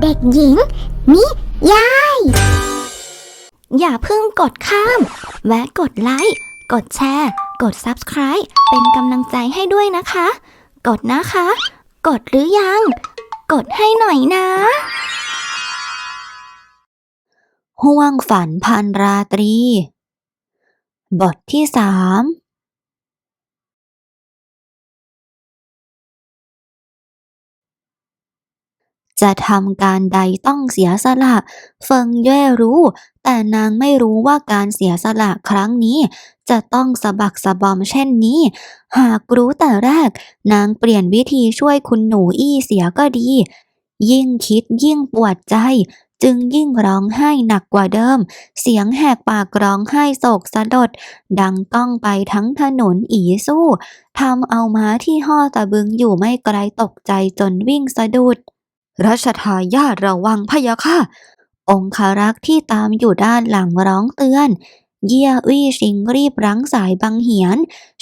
เด็กหญิง นิยาย อย่าเพิ่งกดข้าม แวะกดไลค์ กดแชร์ กด Subscribe เป็นกำลังใจให้ด้วยนะคะ กดนะคะ กดหรือยัง กดให้หน่อยนะ ห่วงฝันพันราตรี บทที่สาม จะทำการใดต้องเสียสละเฟิงเย่รู้ แต่นางไม่รู้ว่าการเสียสละครั้งนี้ จะต้องสะบักสะบอมเช่นนี้ หากรู้แต่แรก นางเปลี่ยนวิธีช่วยคุณหนูอี้เสียก็ดี ยิ่งคิดยิ่งปวดใจ จึงยิ่งร้องไห้หนักกว่าเดิม เสียงแหกปากร้องไห้โศกสะดดดังก้องไปทั้งถนนอีสู้ทำเอาม้าที่ห่อตะบึงอยู่ไม่ไกลตกใจจนวิ่งสะดุด รัชทายาทระวังพะยะค่ะ องคารักษ์ที่ตามอยู่ด้านหลังร้องเตือน เยี่ยอี้ชิงรีบรั้งสายบังเหียน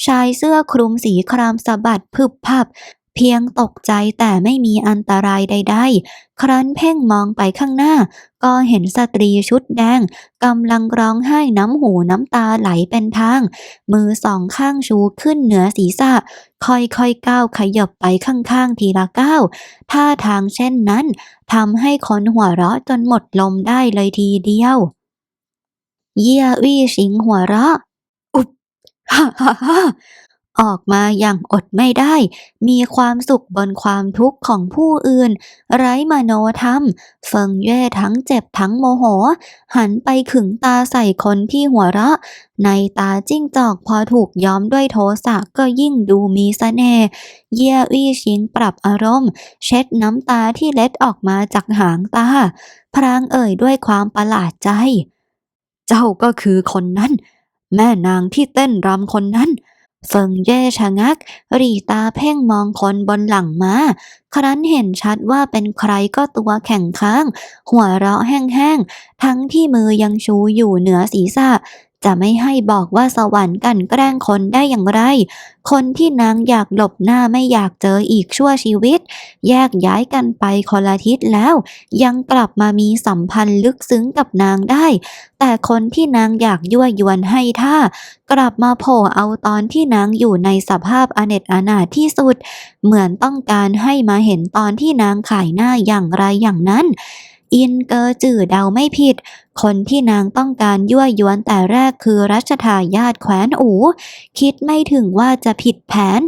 ชายเสื้อคลุมสีครามสะบัดพึบพับ เพียงตกใจแต่ไม่มีอันตรายใด ๆ ครั้นเพ่งมองไปข้างหน้า ก็เห็นสตรีชุดแดงกำลังร้องไห้น้ำหูน้ำตาไหลเป็นทาง มือสองข้างชูขึ้นเหนือศีรษะ ค่อยๆก้าวขยับไปข้างๆทีละก้าวท่าทางเช่นนั้นทำให้คนหัวเราะจนหมดลมได้เลยทีเดียว เยี่ยวี่ชิงหัวเราะ อุบฮ่าฮ่าฮ่า ออกมาอย่างอดไม่ได้ มีความสุขบนความทุกข์ของผู้อื่น ไร้มโนธรรม เฟิงเย่ทั้งเจ็บทั้งโมโห หันไปขึงตาใส่คนที่หัวเราะ ในตาจิ้งจอกพอถูกย้อมด้วยโทสะก็ยิ่งดูมีเสน่ห์เยี่ยวี่ชิงปรับอารมณ์ เช็ดน้ำตาที่เล็ดออกมาจากหางตา พรางเอ่ยด้วยความประหลาดใจ เจ้าก็คือคนนั้น แม่นางที่เต้นรำคนนั้น เฟิงเย่ชะงัก รีตาเพ่งมองคนบนหลังมา้า ครั้นเห็นชัดว่าเป็นใครก็ตัวแข็งค้าง หัวเราะแห้งๆ ทั้งที่มือยังชูอยู่เหนือศีรษะ จะไม่ให้บอกว่าสวรรค์กันแกล้งคนได้อย่างไร คนที่นางอยากหลบหน้าไม่อยากเจออีกชั่วชีวิต แยกย้ายกันไปคนละทิศแล้ว ยังกลับมามีสัมพันธ์ลึกซึ้งกับนางได้ แต่คนที่นางอยากยั่วยวนให้ท่า กลับมาโผล่เอาตอนที่นางอยู่ในสภาพอเนจอนาถที่สุด เหมือนต้องการให้มาเห็นตอนที่นางขายหน้าอย่างไรอย่างนั้น อินเกอจื่อเดาไม่ผิด คนที่นางต้องการยั่วยวนแต่แรกคือรัชทายาทแคว้นอู คิดไม่ถึงว่าจะผิดแผน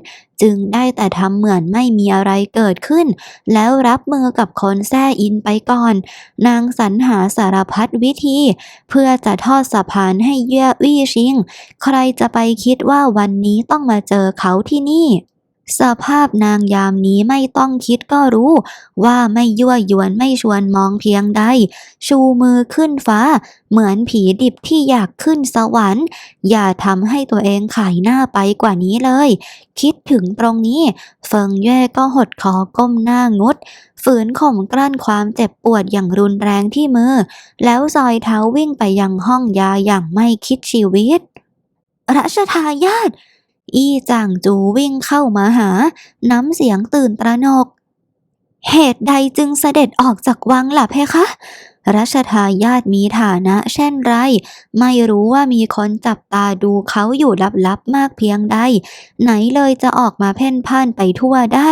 จึงได้แต่ทำเหมือนไม่มีอะไรเกิดขึ้น แล้วรับมือกับคนแซ่อินไปก่อน นางสรรหาสารพัดวิธี เพื่อจะทอดสะพานให้เย่ยวี่ชิง ใครจะไปคิดว่าวันนี้ต้องมาเจอเขาที่นี่ สภาพนางยามนี้ไม่ต้องคิดก็รู้ ว่าไม่ยั่วยวนไม่ชวนมองเพียงใด ชูมือขึ้นฟ้า เหมือนผีดิบที่อยากขึ้นสวรรค์ อย่าทำให้ตัวเองขายหน้าไปกว่านี้เลย คิดถึงตรงนี้ เฟิงเย่ก็หดคอก้มหน้างด ฝืนข่มกลั้นความเจ็บปวดอย่างรุนแรงที่มือ แล้วซอยเท้าวิ่งไปยังห้องยาอย่างไม่คิดชีวิตรัชทายาท อี้จางจูวิ่งเข้ามาหา น้ำเสียงตื่นตระหนก เหตุใดจึงเสด็จออกจากวังล่ะเพคะ รัชทายาทมีฐานะเช่นไร ไม่รู้ว่ามีคนจับตาดูเขาอยู่ลับๆมากเพียงใด ไหนเลยจะออกมาเพ่นพ่านไปทั่วได้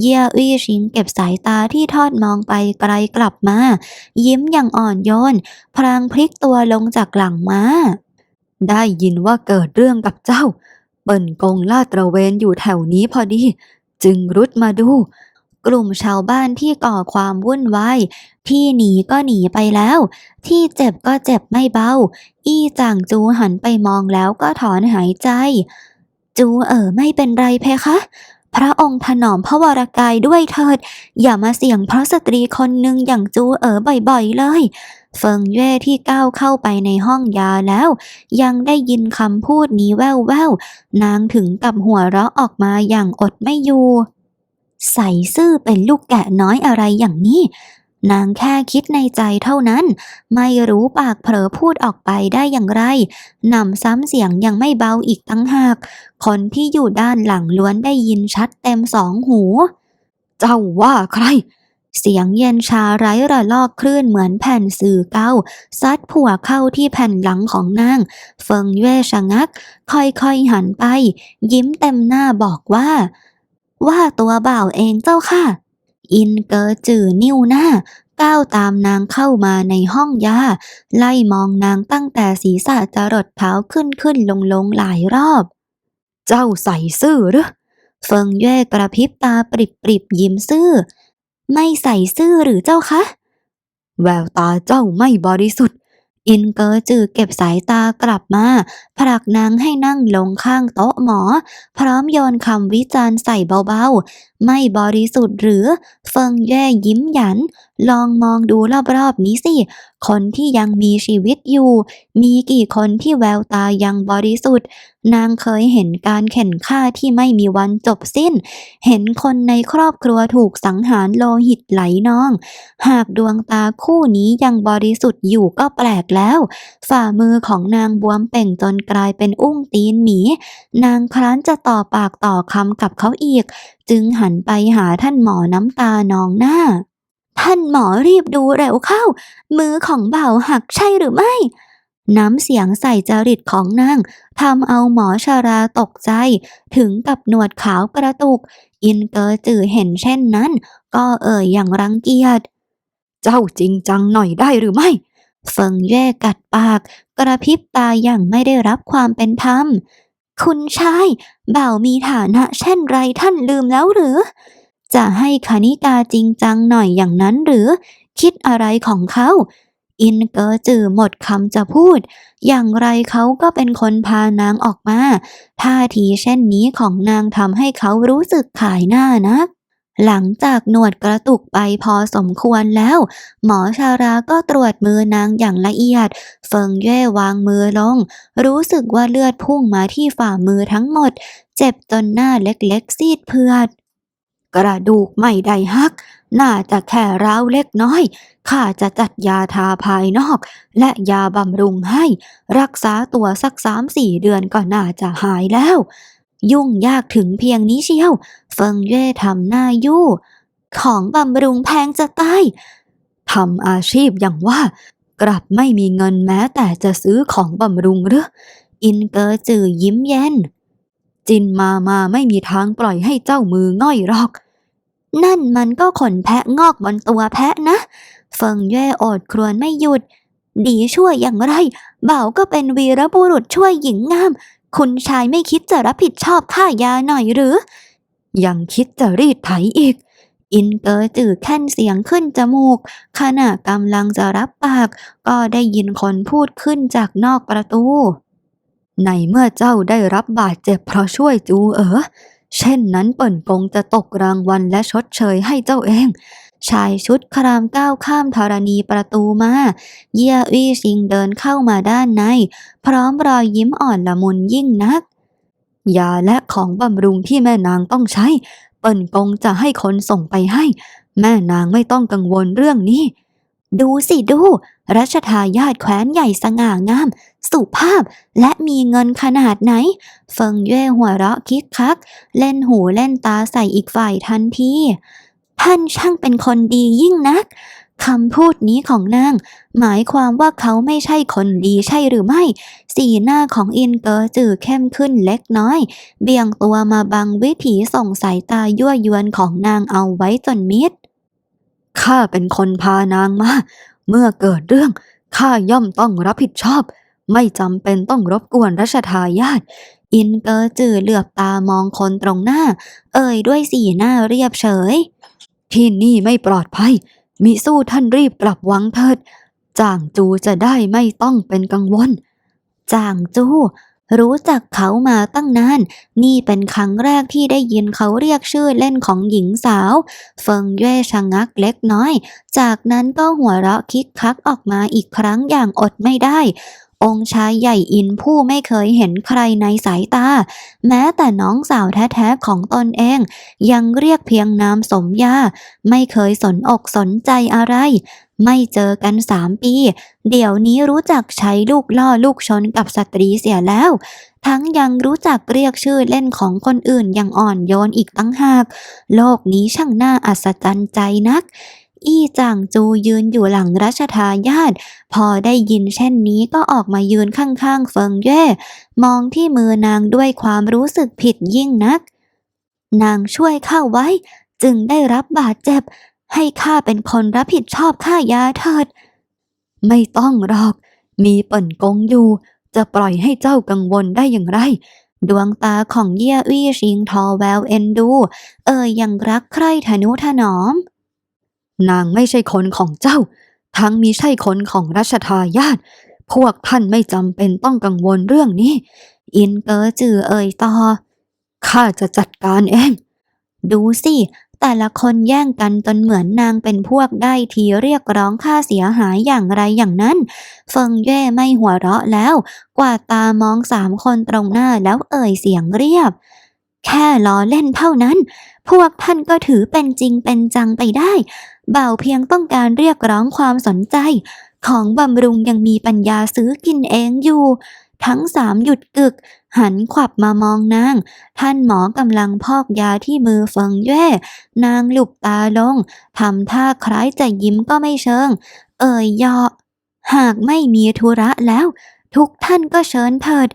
เยี่ยอี้ชิงเก็บสายตาที่ทอดมองไปไกลกลับมา ยิ้มอย่างอ่อนโยน พลางพลิกตัวลงจากหลังม้าได้ยินว่าเกิดเรื่องกับเจ้า เปิ่นกงลาดตระเวนอยู่แถวนี้พอดี จึงรุดมาดู กลุ่มชาวบ้านที่ก่อความวุ่นวายที่หนีก็หนีไปแล้ว ที่เจ็บก็เจ็บไม่เบา อี้จางจูหันไปมองแล้วก็ถอนหายใจ จูเอ๋อไม่เป็นไรเพคะพระองค์ถนอมพระวรกายด้วยเถิด อย่ามาเสี่ยงเพราะสตรีคนหนึ่งอย่างจูเอ๋อบ่อยๆเลย เฟิงเย่ที่ก้าวเข้าไปในห้องยาแล้ว ยังได้ยินคำพูดนี้แว่วๆ นางถึงกับหัวเราะออกมาอย่างอดไม่อยู่ ใส่ซื่อเป็นลูกแกะน้อยอะไรอย่างนี้ นางแค่คิดในใจเท่านั้น ไม่รู้ปากเผลอพูดออกไปได้อย่างไรนำซ้ำเสียงยังไม่เบาอีกตั้งหาก คนที่อยู่ด้านหลังล้วนได้ยินชัดเต็มสองหู เจ้าว่าใคร เสียงเย็นชาไร้ระลอกคลื่นเหมือนแผ่นสื่อเก้าซัดผัวเข้าที่แผ่นหลังของนาง เฟิงเย่ชะงัก ค่อยๆหันไป ยิ้มเต็มหน้าบอกว่า ว่าตัวบ่าวเองเจ้าค่ะ อินเกอจือนิ้วหน้าก้าวตามนางเข้ามาในห้องยา ไล่มองนางตั้งแต่ศีรษะจรดเท้าขึ้นขึ้นลงลงหลายรอบ เจ้าใส่ซื่อหรือเฟิงเย่กระพริบตาปริบปริบยิ้มซื่อ ไม่ใส่ซื่อหรือเจ้าคะ แววตาเจ้าไม่บริสุทธิ์ อินเกอร์จือเก็บสายตากลับมาผลักนางให้นั่งลงข้างโต๊ะหมอ พร้อมโยนคำวิจารณ์ใส่เบาๆ ไม่บริสุทธิ์หรือ เฟิงแย่ยิ้มหยัน ลองมองดูรอบๆนี้สิ คนที่ยังมีชีวิตอยู่ มีกี่คนที่แววตายังบริสุทธิ์ นางเคยเห็นการเข็นฆ่าที่ไม่มีวันจบสิ้น เห็นคนในครอบครัวถูกสังหารโลหิตไหลนอง หากดวงตาคู่นี้ยังบริสุทธิ์อยู่ก็แปลกแล้ว ฝ่ามือของนางบวมเป่งจนกลายเป็นอุ้งตีนหมี นางครั้นจะต่อปากต่อคำกับเขาอีก จึงหันไปหาท่านหมอน้ำตานองหน้า ท่านหมอรีบดูเร็วเข้า มือของเบ่าหักใช่หรือไม่ น้ำเสียงใส่จริตของนางทำเอาหมอชาราตกใจ ถึงกับหนวดขาวกระตุก อินเกอร์จือเห็นเช่นนั้น ก็เอ่ยอย่างรังเกียจ เจ้าจริงจังหน่อยได้หรือไม่เฟิงเย่กัดปาก กระพริบตาอย่างไม่ได้รับความเป็นธรรม คุณชาย เบ่ามีฐานะเช่นไรท่านลืมแล้วหรือ จะให้คณิกาจริงจังหน่อยอย่างนั้นหรือ คิดอะไรของเขา อินเกอจือหมดคำจะพูด อย่างไรเขาก็เป็นคนพานางออกมาท่าทีเช่นนี้ของนางทำให้เขารู้สึกขายหน้านักหลังจากหนวดกระตุกไปพอสมควรแล้ว หมอชาราก็ตรวจมือนางอย่างละเอียด เฟิงเย่วางมือลง รู้สึกว่าเลือดพุ่งมาที่ฝ่ามือทั้งหมด เจ็บจนหน้าเล็กๆซีดเพือด กระดูกไม่ได้หัก น่าจะแค่ร้าวเล็กน้อย ข้าจะจัดยาทาภายนอก และยาบำรุงให้ รักษาตัวสักสามสี่เดือนก็น่าจะหายแล้ว ยุ่งยากถึงเพียงนี้เชียว เฟิงเย่ทำหน้ายู่ ของบำรุงแพงจะตายทำอาชีพอย่างว่า กลับไม่มีเงินแม้แต่จะซื้อของบำรุงหรืออินเกอร์จือยิ้มเย็น จินมามาไม่มีทางปล่อยให้เจ้ามือง่อยหรอก นั่นมันก็ขนแพะงอกบนตัวแพะนะ เฟิงเย่อดครวญไม่หยุด ดีช่วยอย่างไร บ่าวก็เป็นวีรบุรุษช่วยหญิงงาม คุณชายไม่คิดจะรับผิดชอบค่ายาหน่อยหรือ ยังคิดจะรีดไถอีก อินเกอจือแค่นเสียงขึ้นจมูก ขณะกำลังจะรับปาก ก็ได้ยินคนพูดขึ้นจากนอกประตู ในเมื่อเจ้าได้รับบาดเจ็บเพราะช่วยจูเอ๋อเช่นนั้นเปิ่นกงจะตกรางวัลและชดเชยให้เจ้าเอง ชายชุดครามก้าวข้ามธรณีประตูมา เยี่ยวีชิงเดินเข้ามาด้านใน พร้อมรอยยิ้มอ่อนละมุนยิ่งนัก ยาและของบำรุงที่แม่นางต้องใช้ เปิ่นกงจะให้คนส่งไปให้ แม่นางไม่ต้องกังวลเรื่องนี้ ดูสิดู รัชทายาทแคว้นใหญ่สง่างาม สุภาพและมีเงินขนาดไหน เฟิงเย่หัวเราะคิกคัก เล่นหูเล่นตาใส่อีกฝ่ายทันทีท่านช่างเป็นคนดียิ่งนักคำพูดนี้ของนาง หมายความว่าเขาไม่ใช่คนดีใช่หรือไม่ สีหน้าของอินเกอร์จือเข้มขึ้นเล็กน้อย เบี่ยงตัวมาบังวิถีส่งสายตายั่วยวนของนางเอาไว้จนมิดข้าเป็นคนพานางมา เมื่อเกิดเรื่องข้าย่อมต้องรับผิดชอบ ไม่จำเป็นต้องรบกวนรัชทายาทอินเกอร์จือเหลือบตามองคนตรงหน้า เอ่ยด้วยสีหน้าเรียบเฉย ที่นี่ไม่ปลอดภัย มิสู้ท่านรีบกลับวังเถิด จางจูจะได้ไม่ต้องเป็นกังวล จางจูรู้จักเขามาตั้งนาน นี่เป็นครั้งแรกที่ได้ยินเขาเรียกชื่อเล่นของหญิงสาว เฟิงเย่ชะงักเล็กน้อย จากนั้นก็หัวเราะคิกคักออกมาอีกครั้งอย่างอดไม่ได้ องค์ชายใหญ่อินผู้ไม่เคยเห็นใครในสายตา แม้แต่น้องสาวแท้ๆของตนเอง ยังเรียกเพียงนามสมญาไม่เคยสนอกสนใจอะไร ไม่เจอกันสามปี เดี๋ยวนี้รู้จักใช้ลูกล่อลูกชนกับสตรีเสียแล้ว ทั้งยังรู้จักเรียกชื่อเล่นของคนอื่นอย่างอ่อนโยนอีกตั้งหาก โลกนี้ช่างน่าอัศจรรย์ใจนัก อี้จางจูยืนอยู่หลังรัชทายาทพอได้ยินเช่นนี้ก็ออกมายืนข้างๆเฟิงเย่มองที่มือนางด้วยความรู้สึกผิดยิ่งนัก นางช่วยข้าไว้ จึงได้รับบาดเจ็บ ให้ข้าเป็นคนรับผิดชอบค่ายาเถิด ไม่ต้องหรอก มีเปิ่นกงอยู่ จะปล่อยให้เจ้ากังวลได้อย่างไรดวงตาของเยี่ยวี่ชิงทอแววเอ็นดู เอ่ยยังรักใคร่ทนุถนอม นางไม่ใช่คนของเจ้า ทั้งมีใช่คนของรัชทายาทพวกท่านไม่จำเป็นต้องกังวลเรื่องนี้ อินเกอจือเอ่ยต่อข้าจะจัดการเอง ดูสิ แต่ละคนแย่งกันจนเหมือนนางเป็นพวกได้ทีเรียกร้องค่าเสียหายอย่างไรอย่างนั้น เฟิงเย่ไม่หัวเราะแล้ว กว่าตามองสามคนตรงหน้าแล้วเอ่ยเสียงเรียบ แค่ล้อเล่นเท่านั้น พวกท่านก็ถือเป็นจริงเป็นจังไปได้ เบ่าวเพียงต้องการเรียกร้องความสนใจ ของบำรุงยังมีปัญญาซื้อกินเองอยู่ ทั้งสามหยุดกึก หันขวับมามองนาง ท่านหมอกำลังพอกยาที่มือเฟิงเย่ นางหลุบตาลงทำท่าคล้ายจะยิ้มก็ไม่เชิง เอ่ยเยาะหากไม่มีธุระแล้ว ทุกท่านก็เชิญเถิด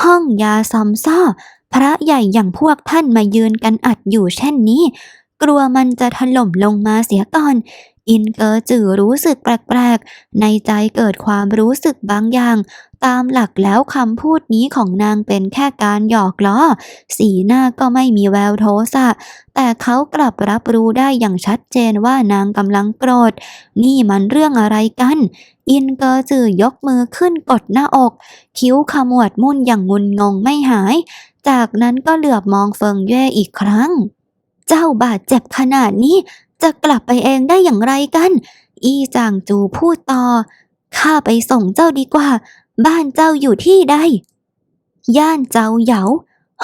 ห้องยาซอมซ่อพระใหญ่อย่างพวกท่านมายืนกันอัดอยู่เช่นนี้ กลัวมันจะถล่มลงมาเสียก่อน อินเกอจือรู้สึกแปลกๆ ในใจเกิดความรู้สึกบางอย่าง ตามหลักแล้วคำพูดนี้ของนางเป็นแค่การหยอกล้อ สีหน้าก็ไม่มีแววโทสะ แต่เขากลับรับรู้ได้อย่างชัดเจนว่านางกำลังโกรธ นี่มันเรื่องอะไรกันอินเกอจือยกมือขึ้นกดหน้าอก คิ้วขมวดมุ่นอย่างงุนงงไม่หาย จากนั้นก็เหลือบมองเฟิงเย่อีกครั้ง เจ้าบาดเจ็บขนาดนี้ จะกลับไปเองได้อย่างไรกัน อีจางจูพูดต่อ ข้าไปส่งเจ้าดีกว่า บ้านเจ้าอยู่ที่ใด ย่านเจ้าเหยา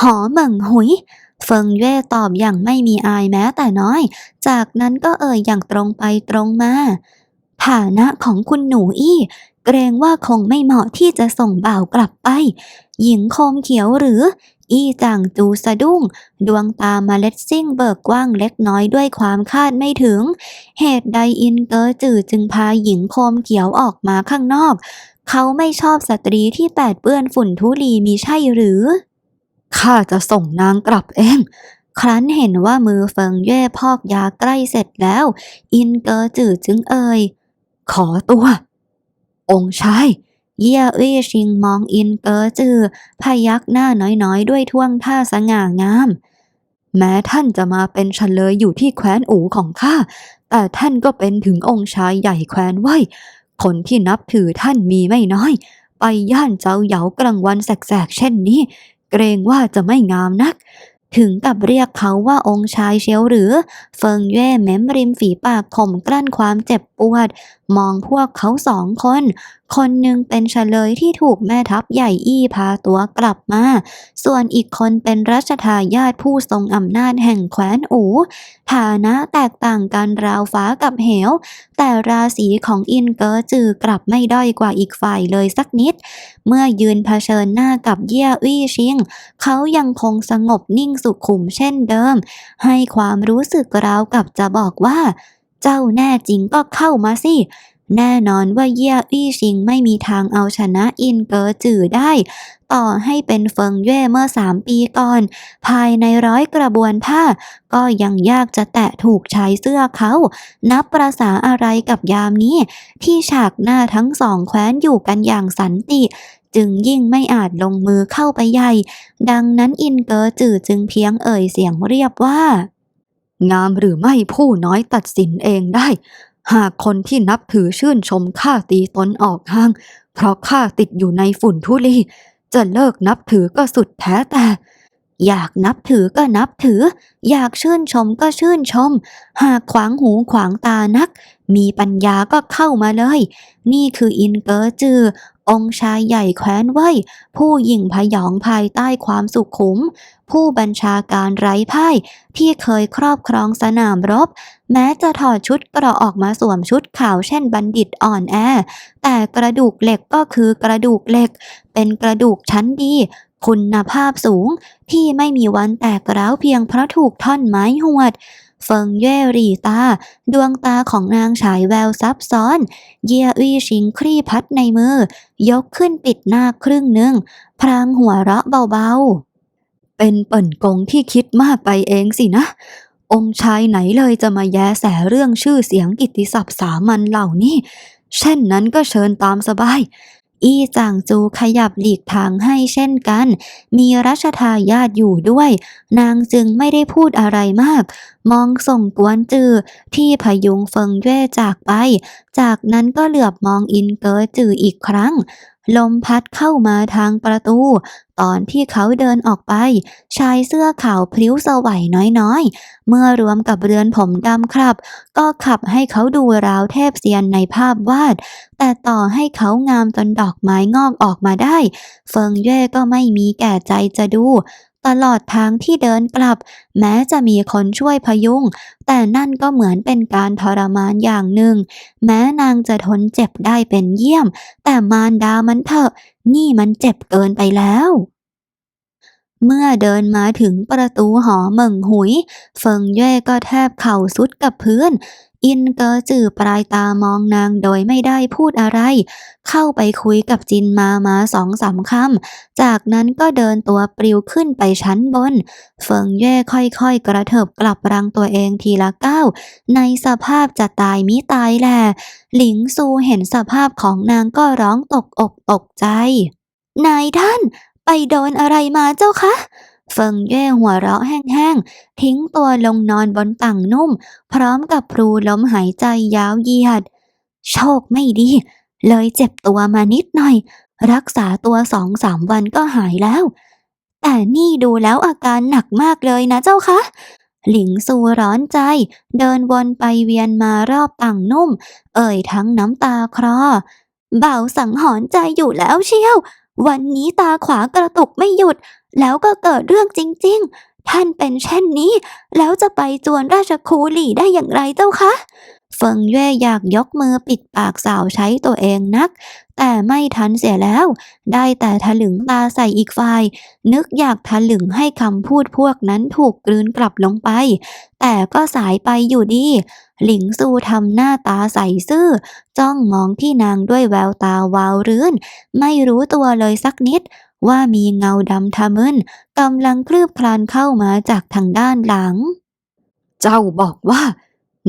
หอเหมิงหุย เฟิงเย่ตอบอย่างไม่มีอายแม้แต่น้อย จากนั้นก็เอ่ยอย่างตรงไปตรงมา ฐานะของคุณหนูอี้เกรงว่าคงไม่เหมาะที่จะส่งบ่าวกลับไป หญิงโคมเขียวหรือ อี้จางจูสะดุ้ง ดวงตามาเล็ดซิ่งเบิกกว้างเล็กน้อยด้วยความคาดไม่ถึง เหตุใดอินเกอร์จือจึงพาหญิงโคมเขียวออกมาข้างนอก เขาไม่ชอบสตรีที่แปดเปื้อนฝุ่นทุลีมีใช่หรือ ข้าจะส่งนางกลับเอง ครั้นเห็นว่ามือเฟิงเย่พอกยาใกล้เสร็จแล้ว อินเกอร์จือจึงเอ่ยขอตัว องค์ชาย เยี่ยอี้ชิงมองอินเกอจือพยักหน้าน้อยๆ ด้วยท่วงท่าสง่างาม แม้ท่านจะมาเป็นเฉลยอยู่ที่แคว้นอูของข้า แต่ท่านก็เป็นถึงองค์ชายใหญ่แคว้นไว้ คนที่นับถือท่านมีไม่น้อย ไปย่านเจ้าเหยากลางวันแสกๆเช่นนี้ เกรงว่าจะไม่งามนักถึงกับเรียกเขาว่าองค์ชายเชียวหรือ เฟิงเย่เม้มริมฝีปากข่มกลั้นความเจ็บปวด มองพวกเขาสองคนคนหนึ่งเป็นเฉลยที่ถูกแม่ทัพใหญ่อี้พาตัวกลับมา ส่วนอีกคนเป็นรัชทายาทผู้ทรงอำนาจแห่งแคว้นอูฐานะแตกต่างกันราวฟ้ากับเหว แต่ราศีของอินเกอจือกลับไม่ด้อยกว่าอีกฝ่ายเลยสักนิด เมื่อยืนเผชิญหน้ากับเย่ยวี่ชิง เขายังคงสงบนิ่งสุขุมเช่นเดิม ให้ความรู้สึกราวกับจะบอกว่า เจ้าแน่จริงก็เข้ามาสิ แน่นอนว่าเย่ยอี้ชิงไม่มีทางเอาชนะอินเกอจือได้ ต่อให้เป็นเฟิงเย่เมื่อสามปีก่อน ภายในร้อยกระบวนท่าก็ยังยากจะแตะถูกชายเสื้อเขา นับประษาอะไรกับยามนี้ ที่ฉากหน้าทั้งสองแคว้นอยู่กันอย่างสันติจึงยิ่งไม่อาจลงมือเข้าไปใหญ่ ดังนั้นอินเกอจือจึงเพียงเอ่ยเสียงเรียบว่า งามหรือไม่ผู้น้อยตัดสินเองได้ หากคนที่นับถือชื่นชมข้าตีตนออกห่าง เพราะข้าติดอยู่ในฝุ่นทุลี จะเลิกนับถือก็สุดแท้แต่ อยากนับถือก็นับถือ อยากชื่นชมก็ชื่นชม หากขวางหูขวางตานัก มีปัญญาก็เข้ามาเลย นี่คืออินเกอร์จือ องค์ชายใหญ่แคว้นไว้ผู้ยิ่งพยองภายใต้ความสุขขุม ผู้บัญชาการไร้พ่ายที่เคยครอบครองสนามรบ แม้จะถอดชุดกระออกมาสวมชุดขาวเช่นบัณฑิตอ่อนแอ แต่กระดูกเหล็กก็คือกระดูกเหล็ก เป็นกระดูกชั้นดี คุณภาพสูงที่ไม่มีวันแตกร้าวเพียงเพราะถูกท่อนไม้หวด เฟิงเย่รีตา ดวงตาของนางฉายแววซับซ้อน เยียอี้ชิงคลี่พัดในมือ ยกขึ้นปิดหน้าครึ่งหนึ่ง พรางหัวเราะเบาๆ เป็นเปิ่นกงที่คิดมากไปเองสินะ องค์ชายไหนเลยจะมาแย้แสเรื่องชื่อเสียงกิตติศัพท์สามัญเหล่านี้เช่นนั้นก็เชิญตามสบาย อี้จางจูขยับหลีกทางให้เช่นกัน มีรัชทายาทอยู่ด้วย นางจึงไม่ได้พูดอะไรมาก มองส่งกวนจือที่พยุงเฟิงเย่จากไป จากนั้นก็เหลือบมองอินเกอจืออีกครั้ง ลมพัดเข้ามาทางประตู ตอนที่เขาเดินออกไป ชายเสื้อขาวพลิ้วสวัยน้อยๆ เมื่อรวมกับเรือนผมดำครับ ก็ขับให้เขาดูราวเทพเซียนในภาพวาด แต่ต่อให้เขางามจนดอกไม้งอกออกมาได้ เฟิงเย่ก็ไม่มีแก่ใจจะดู ตลอดทางที่เดินกลับ แม้จะมีคนช่วยพยุง แต่นั่นก็เหมือนเป็นการทรมานอย่างหนึ่ง แม้นางจะทนเจ็บได้เป็นเยี่ยม แต่มารดามันเถอะ นี่มันเจ็บเกินไปแล้ว เมื่อเดินมาถึงประตูหอเหมิงหุย เฟิงเย่ก็แทบเข่าสุดกับพื้น อินเกอจื่อปลายตามองนางโดยไม่ได้พูดอะไร เข้าไปคุยกับจินมามาสองสามคำ จากนั้นก็เดินตัวปลิวขึ้นไปชั้นบน เฟิงเย่ค่อยๆ กระเถิบกลับรังตัวเองทีละก้าวในสภาพจะตายมิตายแหละหลิงซูเห็นสภาพของนางก็ร้องตกอกตกใจนายท่าน ไปโดนอะไรมาเจ้าคะเฟิงเย่หัวเราะแห้งๆ ทิ้งตัวลงนอนบนตั่งนุ่ม พร้อมกับพรูลมหายใจยาวเยียด โชคไม่ดี เลยเจ็บตัวมานิดหน่อย รักษาตัวสองสามวันก็หายแล้ว แต่นี่ดูแล้วอาการหนักมากเลยนะเจ้าคะ หลิงซูร้อนใจ เดินวนไปเวียนมารอบต่างนุ่ม เอ่ยทั้งน้ำตาคลอเบาสังหรณ์ใจอยู่แล้วเชียว วันนี้ตาขวากระตุกไม่หยุด แล้วก็เกิดเรื่องจริง ๆ ท่านเป็นเช่นนี้ แล้วจะไปจวนราชคูหลี่ได้อย่างไรเจ้าคะ เฟิงเย่อยากยกมือปิดปากสาวใช้ตัวเองนัก แต่ไม่ทันเสียแล้ว ได้แต่ทะลึงตาใส่อีกฝ่าย นึกอยากทะลึงให้คำพูดพวกนั้นถูกกลืนกลับลงไป แต่ก็สายไปอยู่ดี หลิงซูทำหน้าตาใสซื่อ จ้องมองที่นางด้วยแววตาวาวรื่นไม่รู้ตัวเลยสักนิดว่ามีเงาดำทะมึนกำลังคลืบคลานเข้ามาจากทางด้านหลัง เจ้าบอกว่า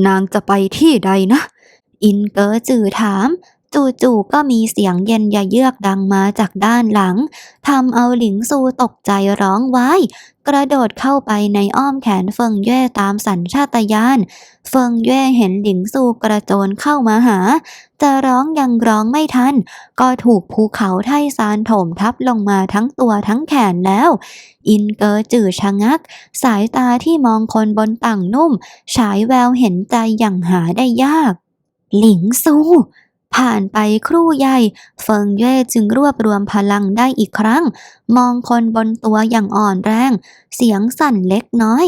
นางจะไปที่ใดนะ อินเกอจือถาม จู่ๆก็มีเสียงเย็นยะเยือกดังมาจากด้านหลังทำเอาหลิงซูตกใจร้องว้ายกระโดดเข้าไปในอ้อมแขนเฟิงเย่ตามสัญชาตญาณเฟิงเย่เห็นหลิงซูกระโจนเข้ามาหา จะร้องยังร้องไม่ทัน ก็ถูกภูเขาไทซานโถมทับลงมาทั้งตัวทั้งแขนแล้ว อินเกอจื่อชะงัก สายตาที่มองคนบนต่างนุ่ม ฉายแววเห็นใจอย่างหาได้ยาก หลิงซู ผ่านไปครู่ใหญ่ เฟิงเย่จึงรวบรวมพลังได้อีกครั้ง มองคนบนตัวอย่างอ่อนแรง เสียงสั่นเล็กน้อย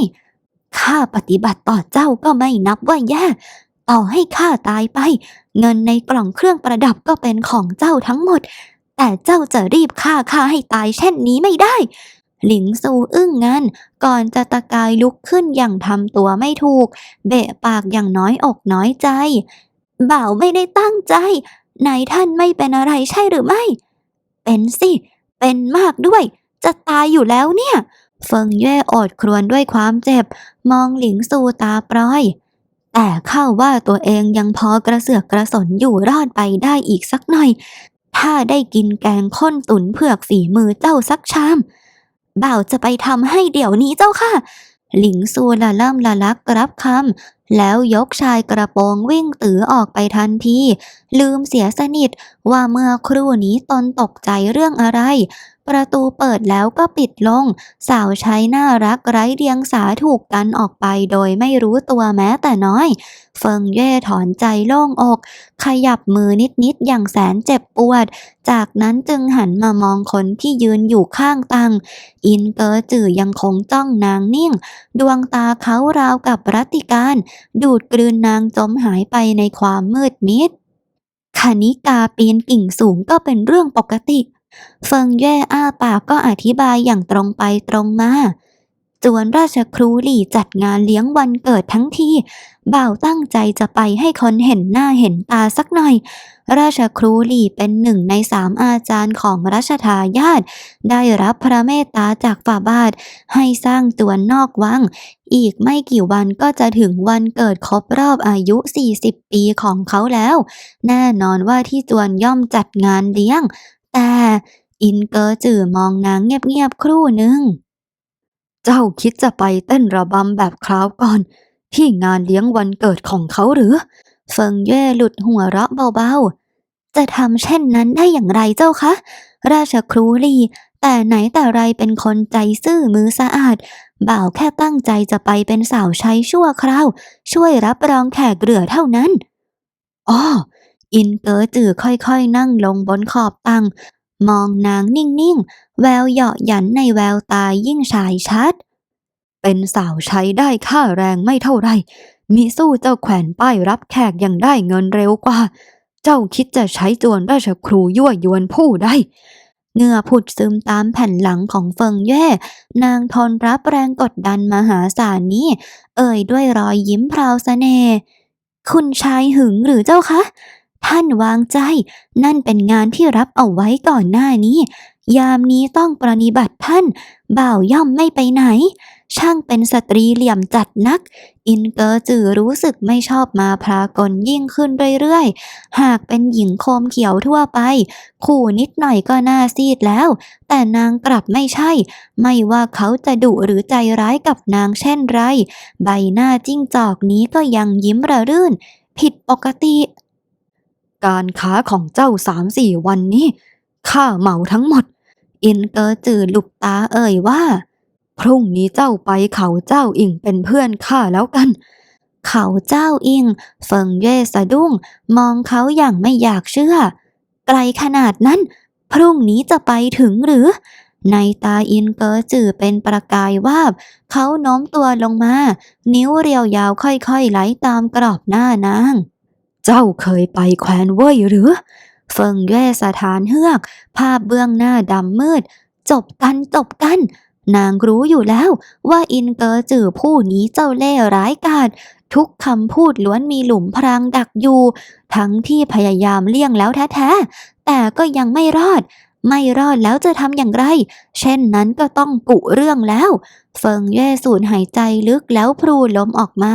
ข้าปฏิบัติต่อเจ้าก็ไม่นับว่าแย่ ต่อให้ข้าตายไป เงินในกล่องเครื่องประดับก็เป็นของเจ้าทั้งหมด แต่เจ้าจะรีบฆ่าข้าให้ตายเช่นนี้ไม่ได้ หลิงซูอึ้งงันก่อนจะตะกายลุกขึ้นอย่างทำตัวไม่ถูก เบะปากอย่างน้อยอกน้อยใจ บ่าวไม่ได้ตั้งใจ นายท่านไม่เป็นอะไรใช่หรือไม่ เป็นสิ เป็นมากด้วย จะตายอยู่แล้วเนี่ย เฟิงเย่อดครวญด้วยความเจ็บ มองหลิงซูตาปร้อย แต่เข้าว่าตัวเองยังพอกระเสือกกระสนอยู่รอดไปได้อีกสักหน่อย ถ้าได้กินแกงข้นตุ๋นเผือกฝีมือเจ้าสักชาม บ่าวจะไปทำให้เดี๋ยวนี้เจ้าค่ะ หลิงซูละล่ำละลักรับคำแล้วยกชายกระโปรงวิ่งตือออกไปทันทีลืมเสียสนิทว่าเมื่อครู่นี้ตนตกใจเรื่องอะไร ประตูเปิดแล้วก็ปิดลง สาวใช้น่ารักไร้เดียงสาถูกกันออกไปโดยไม่รู้ตัวแม้แต่น้อย เฟิงเย่ถอนใจโล่งอก ขยับมือนิดๆอย่างแสนเจ็บปวด จากนั้นจึงหันมามองคนที่ยืนอยู่ข้างตัง อินเกอจือยังคงจ้องนางนิ่ง ดวงตาเขาราวกับรัตติการ ดูดกลืนนางจมหายไปในความมืดมิดคณิกาปีนกิ่งสูงก็เป็นเรื่องปกติ เฟิงแย่อ้าปากก็อธิบายอย่างตรงไปตรงมา จวนราชครูหลี่จัดงานเลี้ยงวันเกิดทั้งทีบ่าวตั้งใจจะไปให้คนเห็นหน้าเห็นตาสักหน่อย ราชครูหลี่เป็นหนึ่งในสามอาจารย์ของรัชทายาทได้รับพระเมตตาจากฝ่าบาท ให้สร้างจวนนอกวัง อีกไม่กี่วันก็จะถึงวันเกิดครบรอบอายุ 40 ปีของเขาแล้ว แน่นอนว่าที่จวนย่อมจัดงานเลี้ยง แต่อินเกอจื่อมองนางเงียบๆครู่หนึ่ง เจ้าคิดจะไปเต้นระบำแบบคราวก่อน ที่งานเลี้ยงวันเกิดของเขาหรือ เฟิงเย่หลุดหัวเราะเบาๆ จะทำเช่นนั้นได้อย่างไรเจ้าคะ ราชครูลีแต่ไหนแต่ไรเป็นคนใจซื่อมือสะอาด บ่าวแค่ตั้งใจจะไปเป็นสาวใช้ชั่วคราว ช่วยรับรองแขกเรือเท่านั้นอ้อ อินเกอจือค่อยๆนั่งลงบนขอบตัง มองนางนิ่งๆ แววเหยาะหยันในแววตายิ่งฉายชัด เป็นสาวใช้ได้ค่าแรงไม่เท่าไร มีสู้เจ้าแขวนป้ายรับแขกยังได้เงินเร็วกว่า เจ้าคิดจะใช้จวนราชครูยั่วยวนผู้ได้เหงื่อผุดซึมตามแผ่นหลังของเฟิงเย่ นางทนรับแรงกดดันมหาศาลนี้ เอ่ยด้วยรอยยิ้มพราวเสน่ห์คุณชายหึงหรือเจ้าคะ ท่านวางใจ นั่นเป็นงานที่รับเอาไว้ก่อนหน้านี้ ยามนี้ต้องปรนิบัติท่าน บ่าวย่อมไม่ไปไหน ช่างเป็นสตรีเหลี่ยมจัดนัก อินเกอร์จือรู้สึกไม่ชอบมาพรากลยิ่งขึ้นเรื่อยๆ หากเป็นหญิงโคมเขียวทั่วไป ขู่นิดหน่อยก็น่าซีดแล้ว แต่นางกลับไม่ใช่ ไม่ว่าเขาจะดุหรือใจร้ายกับนางเช่นไร ใบหน้าจิ้งจอกนี้ก็ยังยิ้มระรื่น ผิดปกติ การค้าของเจ้าสามสี่วันนี้ข้าเหมาทั้งหมด อินเกอจือลุบตาเอ่ยว่า พรุ่งนี้เจ้าไปเขาเจ้าอิงเป็นเพื่อนข้าแล้วกัน เขาเจ้าอิงเฟิงเย่สะดุ้ง มองเขาอย่างไม่อยากเชื่อ ไกลขนาดนั้น พรุ่งนี้จะไปถึงหรือ ในตาอินเกอจือเป็นประกายวาบ เขาโน้มตัวลงมา นิ้วเรียวยาวค่อยๆไหลตามกรอบหน้านาง เจ้าเคยไปแคว้นเว่ยหรือ เฟิงเย่สถานเฮือก ภาพเบื้องหน้าดำมืด จบกันจบกัน นางรู้อยู่แล้วว่าอินเกอจือผู้นี้เจ้าเล่ห์ร้ายกาจทุกคำพูดล้วนมีหลุมพรางดักอยู่ ทั้งที่พยายามเลี่ยงแล้วแท้ๆ แต่ก็ยังไม่รอด ไม่รอดแล้วจะทำอย่างไร เช่นนั้นก็ต้องกุเรื่องแล้ว เฟิงเย่สูดหายใจลึกแล้วพรูลมออกมา